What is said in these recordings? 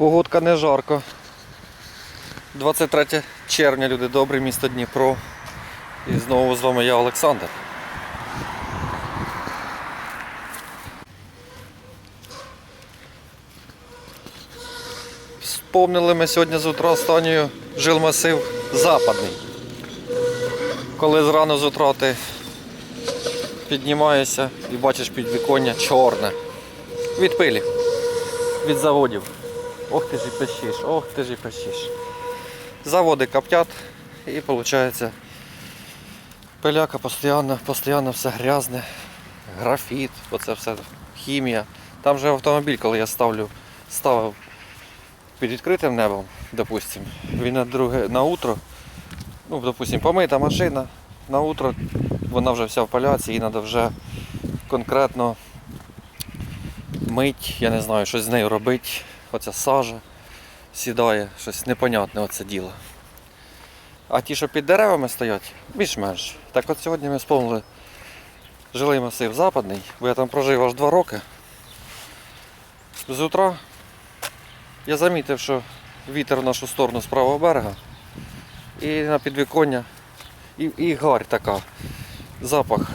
Погодка не жарко. 23 червня, люди добрі, місто Дніпро. І знову з вами я Олександр. Вспомнили ми сьогодні з утра останньою жилмасив западний. Коли зрано з утра ти піднімаєшся і бачиш підвіконня чорне. Від пилі, від заводів. Ох ти ж і пищиш, ох ти ж і пищиш. Заводи коптять і виходить пиляка постійно, постійно все грязне, графіт, оце все хімія. Там же автомобіль, коли я ставлю, ставив під відкритим небом, допустим, він на друге на утро, ну, допустим, помита машина, на утро вона вже вся в поляці, їй треба вже конкретно мить, я не знаю, щось з нею робити. Оця сажа сідає, щось непонятне оце діло. А ті, що під деревами стоять, більш-менш. Так от сьогодні ми сповнили жилий масив западний, бо я там прожив аж два роки. З утра я замітив, що вітер в нашу сторону з правого берега. І на підвіконня, і, і гарь така, запах.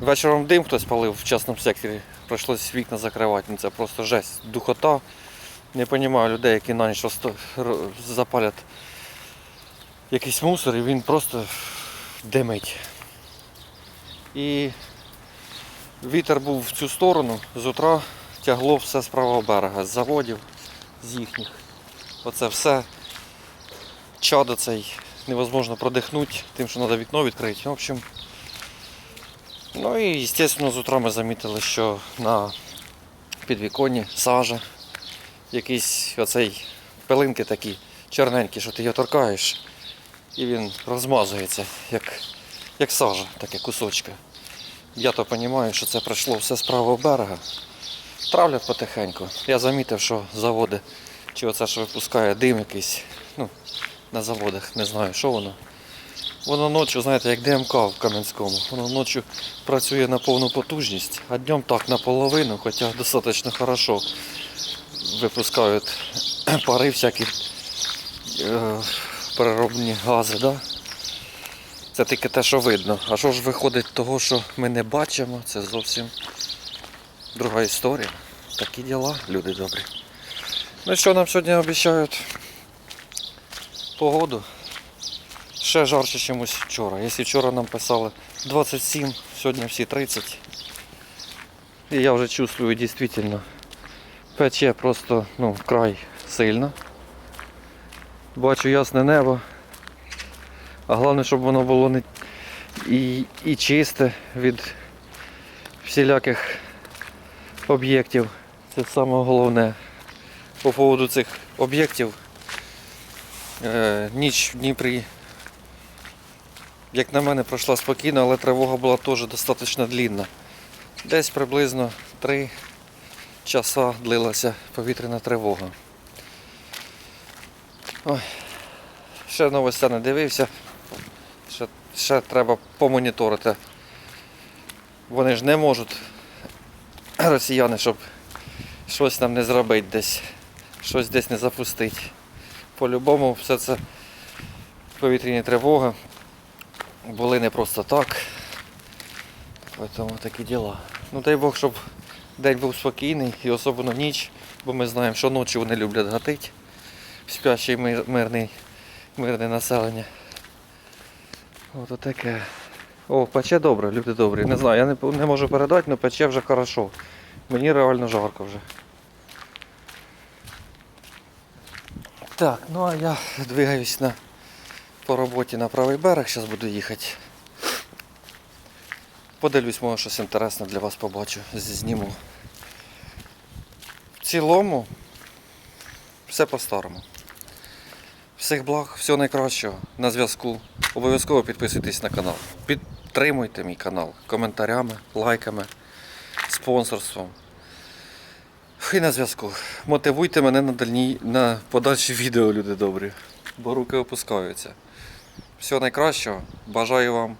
Вечором дим хтось палив в частному секторі, прийшлось вікна закривати. Ну це просто жесть, духота. Не розумію людей, які на ніч запалять якийсь мусор і він просто димить. І вітер був в цю сторону, з утра тягло все з правого берега, з заводів, з їхніх. Оце все чадо цей невозможно продихнути, тим, що треба вікно відкрити. В общем, ну і, звісно, з утра ми замітили, що на підвіконні сажа, якісь оцей пилинки такі чорненькі, що ти його торкаєш, і він розмазується, як, як сажа, таке кусочки. Я то розумію, що це прийшло все з правого берега. Травлять потихеньку. Я замітив, що заводи, чи оце що випускає дим якийсь, ну, на заводах, не знаю, що воно. Воно ночі, знаєте, як ДМК в Кам'янському. Воно ночі працює на повну потужність, а днем так наполовину, хоча достатньо хорошо випускають пари всякі е, переробні гази. Да? Це тільки те, що видно. А що ж виходить того, що ми не бачимо, це зовсім друга історія. Такі діла, люди добрі. Ну що нам сьогодні обіцяють? Погоду. Ще жарче, ніж вчора. Якщо вчора нам писали 27, сьогодні всі 30. І я вже чувствую дійсно пече просто ну, вкрай сильно. Бачу ясне небо. А головне, щоб воно було не і, і чисте від всіляких об'єктів. Це саме головне. По поводу цих об'єктів. Е, ніч в Дніпрі, як на мене, пройшла спокійно, але тривога була теж достатньо длінна. Десь приблизно 3 часа длилася повітряна тривога. Ой. Ще новостя не дивився. Ще, ще треба помоніторити. Вони ж не можуть, росіяни, щоб щось нам не зробити десь, щось десь не запустити. По-любому все це повітряні тривоги були не просто так. Тому такі діла. Ну дай Бог, щоб день був спокійний і особливо ніч, бо ми знаємо, що ночі вони люблять гатити. Спящий мир, мирний, мирне населення. Ото таке. О, пече добре, люди добрі. Не знаю, я не, не можу передати, але пече вже хорошо. Мені реально жарко вже. Так, ну а я двигаюсь на, по роботі на правий берег, зараз буду їхати. Подивлюсь, може щось інтересне для вас побачу, зніму. В цілому все по-старому. Всіх благ, всього найкращого на зв'язку. Обов'язково підписуйтесь на канал. Підтримуйте мій канал коментарями, лайками, спонсорством. І на зв'язку. Мотивуйте мене на, дальні, на подальші відео, люди добрі. Бо руки опускаються. Всього найкращого. Бажаю вам,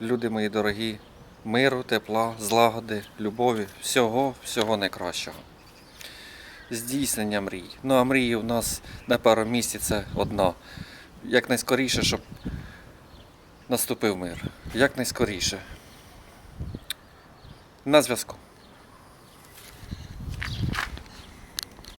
люди мої дорогі, миру, тепла, злагоди, любові, всього, всього найкращого. здійснення мрій. Ну а мрії у нас на першому місці це одна. Якнайскоріше, щоб наступив мир. Якнайскоріше. На зв'язку.